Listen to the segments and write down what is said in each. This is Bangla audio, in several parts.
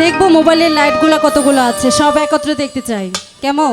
দেখব মোবাইলের লাইটগুলো কতগুলো আছে, সব একত্রে দেখতে চাই। কেমন?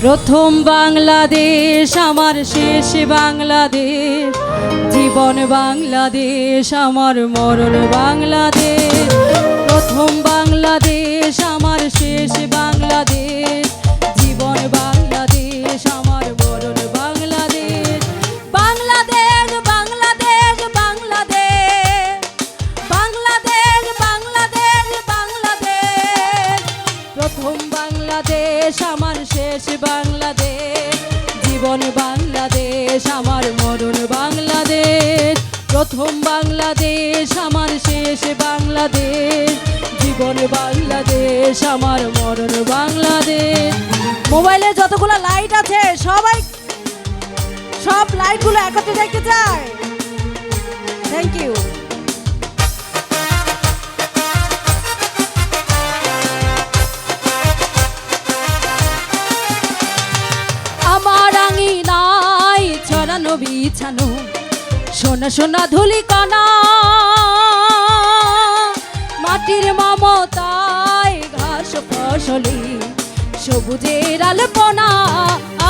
প্রথম বাংলাদেশ, আমার শেষ বাংলাদেশ। জীবন বাংলাদেশ, আমার মরণ বাংলাদেশ। প্রথম বাংলাদেশ, আমার শেষ বাংলাদেশ। প্রথম বাংলাদেশ, আমার শেষ বাংলাদেশ। জীবন বাংলাদেশ, আমার মরণ বাংলাদেশ। প্রথম বাংলাদেশ, আমার শেষ বাংলাদেশ। জীবন বাংলাদেশ, আমার মরণ বাংলাদেশ। মোবাইলে যতগুলো লাইট আছে, সবাই সব লাইটগুলো একত্রে দেখতে চায় বিছানো। সোনা সোনা ধুলি কণা মাটির মমতায় ঘাস ফসলে। সবুজের আলপনা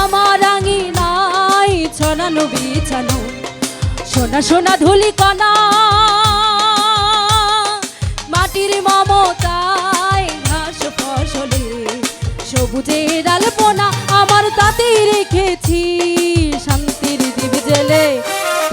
আমার আঙিনায় ছড়ানো বিছানো। সোনা সোনা ধুলি কণা মাটির মমতায় ঘাস ফসলে। সবুজের আলপনা আমার তাতেই রেখেছি।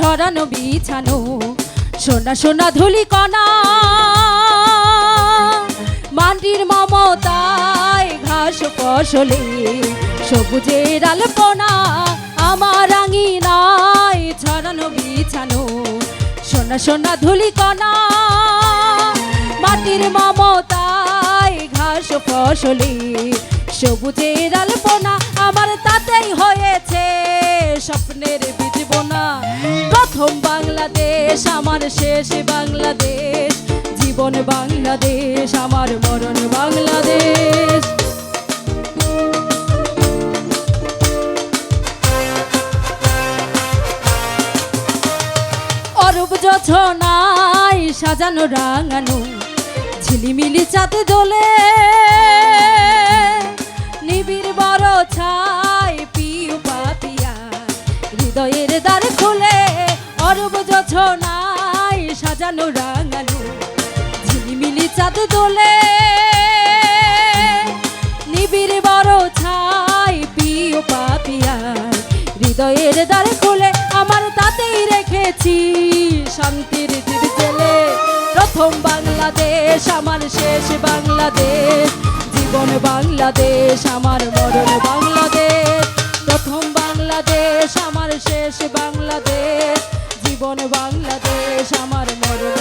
ছড়ানো বিছানো। সোনা সোনা ধুলি কণা। মাটির মমতায় ঘাস ফসলে, সবুজের আলপনা। আমার আঙিনায় ছড়ানো বিছানো। সোনা সোনা ধুলি কণা। মাটির মমতায় ঘাস ফসলে, সবুজের আলপনা। আমার তাতেই হয়েছে। স্বপ্নের বীজ বোনা প্রথম বাংলাদেশ, আমার শেষ বাংলাদেশ। জীবন বাংলাদেশ, আমার মরণ বাংলাদেশ। অরূপ যোছনায় সাজানো রাঙানো ঝিলিমিলি চাঁদ দোলে। নিবিড় বড় ছাই, পিউ পাপিয়া সাজানো রাঙানো, ঝিলিমিলি চাঁদ দোলে নিবিড় বড় ছাই পিউ পাপিয়া, হৃদয়ের দ্বার খুলে আমার তাতেই রেখেছি শান্তির দ্বীপ জেলে প্রথম বাংলাদেশ, আমার শেষ বাংলাদেশ, জীবন বাংলাদেশ, আমার মরণ বাংলাদেশ। প্রথম বাংলাদেশ, আমার শেষ বাংলাদেশ Lord.